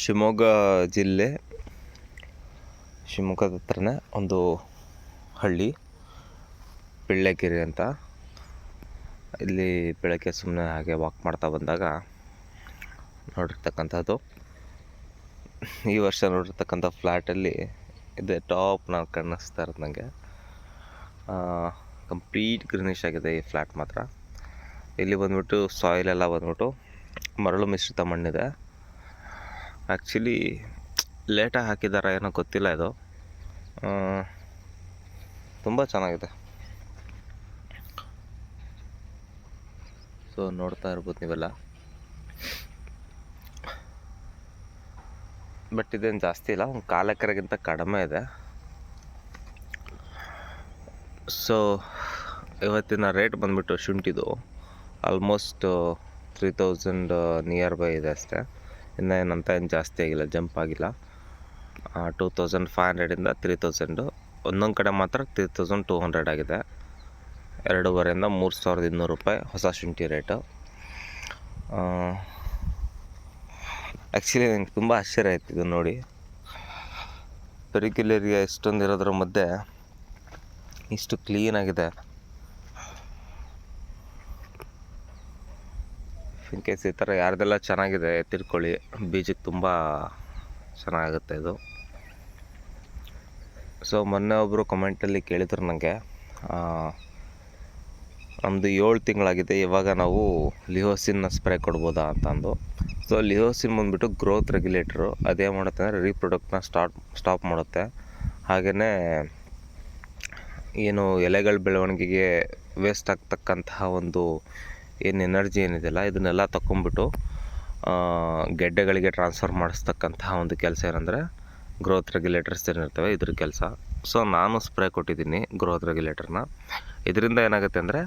ಶಿವಮೊಗ್ಗ ಜಿಲ್ಲೆ ಶಿವಮೊಗ್ಗದ ಹತ್ರನೇ ಒಂದು ಹಳ್ಳಿ, ಪಿಳ್ಳೆಕೆರೆ ಅಂತ. ಇಲ್ಲಿ ಬೆಳಗ್ಗೆ ಸುಮ್ಮನೆ ಹಾಗೆ ವಾಕ್ ಮಾಡ್ತಾ ಬಂದಾಗ ನೋಡಿರ್ತಕ್ಕಂಥದ್ದು. ಈ ವರ್ಷ ನೋಡಿರ್ತಕ್ಕಂಥ ಫ್ಲ್ಯಾಟಲ್ಲಿ ಇದೆ ಟಾಪ್ ನಾವು ಕಾಣಿಸ್ತಾ ಇರೋದು ನನಗೆ ಕಂಪ್ಲೀಟ್ ಗ್ರೀನಿಶ್ ಆಗಿದೆ ಈ ಫ್ಲ್ಯಾಟ್ ಮಾತ್ರ. ಇಲ್ಲಿ ಬಂದ್ಬಿಟ್ಟು ಸಾಯಿಲ್ ಎಲ್ಲ ಬಂದ್ಬಿಟ್ಟು ಮರಳು ಮಿಶ್ರಿತ ಮಣ್ಣಿದೆ. ಆ್ಯಕ್ಚುಲಿ ಲೇಟಾಗಿ ಹಾಕಿದಾರ ಏನೋ ಗೊತ್ತಿಲ್ಲ ಇದು. ತುಂಬ ಚೆನ್ನಾಗಿದೆ. ಸೊ ನೋಡ್ತಾ ಇರ್ಬೋದು ನೀವೆಲ್ಲ. ಬಟ್ ಇದೇನು ಜಾಸ್ತಿ ಇಲ್ಲ, ಒಂದು ಕಾಲು ಕಡಿಮೆ ಇದೆ. ಸೊ ಇವತ್ತಿನ ರೇಟ್ ಬಂದ್ಬಿಟ್ಟು ಶುಂಠಿದು almost three thousand near by ಇದೆ ಅಷ್ಟೇ. ಇನ್ನು ಏನಂತ ಏನು ಜಾಸ್ತಿ ಆಗಿಲ್ಲ, ಜಂಪ್ ಆಗಿಲ್ಲ. ಟೂ ತೌಸಂಡ್ ಫೈವ್ ಹಂಡ್ರೆಡಿಂದ ತ್ರೀ ತೌಸಂಡು ಒಂದೊಂದು ಕಡೆ ಮಾತ್ರ ತ್ರೀ ತೌಸಂಡ್ ಟೂ ಹಂಡ್ರೆಡ್ ಆಗಿದೆ. ಎರಡೂವರೆಯಿಂದ ಮೂರು ಸಾವಿರದ ಇನ್ನೂರು ರೂಪಾಯಿ ಹೊಸ ಶುಂಠಿ ರೇಟು. ಆ್ಯಕ್ಚುಲಿ ನನಗೆ ತುಂಬ ಆಶ್ಚರ್ಯ ಆಯ್ತು ಇದು ನೋಡಿ. ಪೆರಿಕ್ಯುಲರಿಗೆ ಇಷ್ಟೊಂದು ಇರೋದ್ರ ಮಧ್ಯೆ ಇಷ್ಟು ಕ್ಲೀನಾಗಿದೆ ಇನ್ ಕೇಸ್ ಈ ಥರ ಯಾರ್ದೆಲ್ಲ ಚೆನ್ನಾಗಿದೆ ತಿಳ್ಕೊಳ್ಳಿ ಬೀಜಕ್ಕೆ ತುಂಬ ಚೆನ್ನಾಗುತ್ತೆ ಇದು. ಸೊ ಮೊನ್ನೆ ಒಬ್ಬರು ಕಮೆಂಟಲ್ಲಿ ಕೇಳಿದ್ರು ನನಗೆ ನಮ್ಮದು ಏಳು ತಿಂಗಳಾಗಿದೆ, ಇವಾಗ ನಾವು ಲಿಯೋಸಿನ್ನ ಸ್ಪ್ರೇ ಕೊಡ್ಬೋದಾ ಅಂತ ಅಂದು. ಸೊ ಲಿಯೋಸಿನ್ ಬಂದುಬಿಟ್ಟು ಗ್ರೋತ್ ರೆಗ್ಯುಲೇಟ್ರು ಅದೇ ಮಾಡುತ್ತೆ ಅಂದರೆ ರೀಪ್ರೊಡಕ್ಟ್ನ ಸ್ಟಾರ್ಟ್ ಸ್ಟಾಪ್ ಮಾಡುತ್ತೆ. ಹಾಗೆಯೇ ಏನು ಎಲೆಗಳ ಬೆಳವಣಿಗೆಗೆ ವೇಸ್ಟ್ ಆಗ್ತಕ್ಕಂತಹ ಒಂದು ಏನು ಎನರ್ಜಿ ಏನಿದೆಯಲ್ಲ, ಇದನ್ನೆಲ್ಲ ತಗೊಂಬಿಟ್ಟು ಗೆಡ್ಡೆಗಳಿಗೆ ಟ್ರಾನ್ಸ್ಫರ್ ಮಾಡಿಸ್ತಕ್ಕಂತಹ ಒಂದು ಕೆಲಸ ಏನಂದರೆ ಗ್ರೋತ್ ರೆಗ್ಯುಲೇಟರ್ಸ್ ಏನಿರ್ತವೆ ಇದ್ರ ಕೆಲಸ. ಸೊ ನಾನು ಸ್ಪ್ರೇ ಕೊಟ್ಟಿದ್ದೀನಿ ಗ್ರೋತ್ ರೆಗ್ಯುಲೇಟರ್ನ ಇದರಿಂದ ಏನಾಗುತ್ತೆ ಅಂದರೆ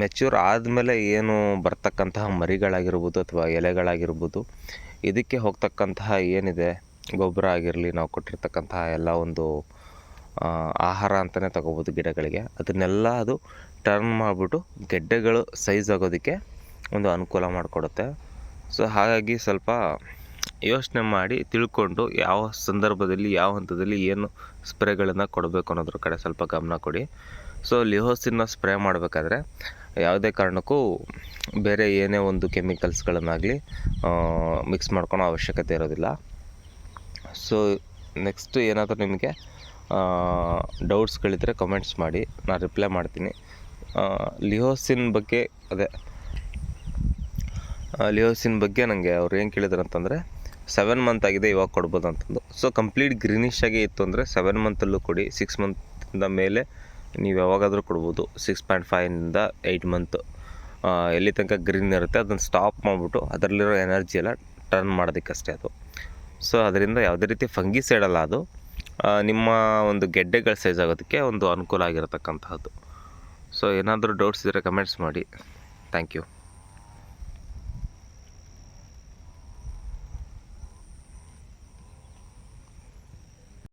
ಮೆಚ್ಯೂರ್ ಆದಮೇಲೆ ಏನು ಬರ್ತಕ್ಕಂತಹ ಮರಿಗಳಾಗಿರ್ಬೋದು ಅಥವಾ ಎಲೆಗಳಾಗಿರ್ಬೋದು, ಇದಕ್ಕೆ ಹೋಗ್ತಕ್ಕಂತಹ ಏನಿದೆ, ಗೊಬ್ಬರ ಆಗಿರಲಿ, ನಾವು ಕೊಟ್ಟಿರ್ತಕ್ಕಂತಹ ಎಲ್ಲ ಒಂದು ಆಹಾರ ಅಂತಲೇ ತಗೋಬೋದು ಗಿಡಗಳಿಗೆ. ಅದನ್ನೆಲ್ಲ ಅದು ಟರ್ನ್ ಮಾಡಿಬಿಟ್ಟು ಗೆಡ್ಡೆಗಳು ಸೈಜ್ ಆಗೋದಕ್ಕೆ ಒಂದು ಅನುಕೂಲ ಮಾಡಿಕೊಡುತ್ತೆ. ಸೊ ಹಾಗಾಗಿ ಸ್ವಲ್ಪ ಯೋಚನೆ ಮಾಡಿ ತಿಳ್ಕೊಂಡು ಯಾವ ಸಂದರ್ಭದಲ್ಲಿ, ಯಾವ ಹಂತದಲ್ಲಿ ಏನು ಸ್ಪ್ರೇಗಳನ್ನು ಕೊಡಬೇಕು ಅನ್ನೋದ್ರ ಕಡೆ ಸ್ವಲ್ಪ ಗಮನ ಕೊಡಿ. ಸೊ ಲಿಹೋಸಿನ ಸ್ಪ್ರೇ ಮಾಡಬೇಕಾದ್ರೆ ಯಾವುದೇ ಕಾರಣಕ್ಕೂ ಬೇರೆ ಏನೇ ಒಂದು ಕೆಮಿಕಲ್ಸ್ಗಳನ್ನಾಗಲಿ ಮಿಕ್ಸ್ ಮಾಡ್ಕೊಳೋ ಅವಶ್ಯಕತೆ ಇರೋದಿಲ್ಲ. ಸೊ ನೆಕ್ಸ್ಟ್ ಏನಾದರೂ ನಿಮಗೆ ಡೌಟ್ಸ್ಗಳಿದ್ದರೆ ಕಮೆಂಟ್ಸ್ ಮಾಡಿ, ನಾನು ರಿಪ್ಲೈ ಮಾಡ್ತೀನಿ. ಲಿಯೋಸಿನ್ ಬಗ್ಗೆ, ಅದೇ. ಲಿಯೋಸಿನ್ ಬಗ್ಗೆ ನನಗೆ ಅವ್ರು ಏನು ಕೇಳಿದ್ರು ಅಂತಂದರೆ ಸೆವೆನ್ ಮಂತ್ ಆಗಿದೆ, ಇವಾಗ ಕೊಡ್ಬೋದು ಅಂತಂದು. ಸೊ ಕಂಪ್ಲೀಟ್ ಗ್ರೀನಿಶ್ ಆಗಿ ಇತ್ತು ಅಂದರೆ ಸೆವೆನ್ ಮಂತಲ್ಲೂ ಕೊಡಿ ಸಿಕ್ಸ್ ಮಂತಿಂದ ಮೇಲೆ ನೀವು ಯಾವಾಗಾದರೂ ಕೊಡ್ಬೋದು. ಸಿಕ್ಸ್ ಪಾಯಿಂಟ್ ಫೈವಿಂದ ಏಯ್ಟ್ ಮಂತ್ ಎಲ್ಲಿ ತನಕ ಗ್ರೀನ್ ಇರುತ್ತೆ, ಅದನ್ನು ಸ್ಟಾಪ್ ಮಾಡಿಬಿಟ್ಟು, ಅದರಲ್ಲಿರೋ ಎನರ್ಜಿ ಎಲ್ಲ ಟರ್ನ್ ಮಾಡೋದಕ್ಕಷ್ಟೇ ಅದು. ಸೊ ಅದರಿಂದ ಯಾವುದೇ ರೀತಿ ಫಂಗಿಸೈಡ್ ಅಲ್ಲ ಅದು. ನಿಮ್ಮ ಒಂದು ಗೆಡ್ಡೆಗಳ ಸೈಜ್ ಆಗೋದಕ್ಕೆ ಒಂದು ಅನುಕೂಲ ಆಗಿರತಕ್ಕಂತಹದ್ದು. ಸೊ ಏನಾದರೂ ಡೌಟ್ಸ್ ಇದ್ದರೆ ಕಮೆಂಟ್ಸ್ ಮಾಡಿ. Thank you